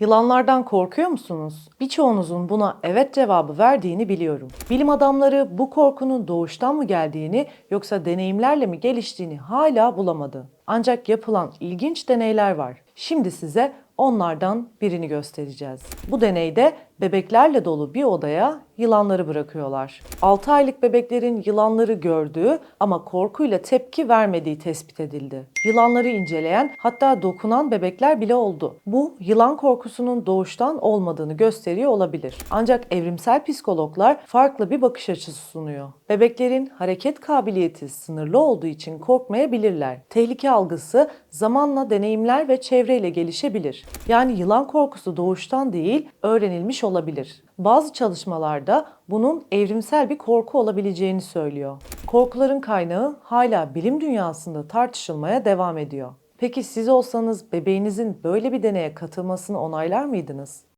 Yılanlardan korkuyor musunuz? Birçoğunuzun buna evet cevabı verdiğini biliyorum. Bilim adamları bu korkunun doğuştan mı geldiğini yoksa deneyimlerle mi geliştiğini hala bulamadı. Ancak yapılan ilginç deneyler var. Şimdi size onlardan birini göstereceğiz. Bu deneyde bebeklerle dolu bir odaya yılanları bırakıyorlar. 6 aylık bebeklerin yılanları gördüğü ama korkuyla tepki vermediği tespit edildi. Yılanları inceleyen hatta dokunan bebekler bile oldu. Bu yılan korkusunun doğuştan olmadığını gösteriyor olabilir. Ancak evrimsel psikologlar farklı bir bakış açısı sunuyor. Bebeklerin hareket kabiliyeti sınırlı olduğu için korkmayabilirler. Tehlike algısı zamanla deneyimler ve çevreyle gelişebilir. Yani yılan korkusu doğuştan değil, öğrenilmiş olabilir. Bazı çalışmalarda bunun evrimsel bir korku olabileceğini söylüyor. Korkuların kaynağı hala bilim dünyasında tartışılmaya devam ediyor. Peki siz olsanız bebeğinizin böyle bir deneye katılmasını onaylar mıydınız?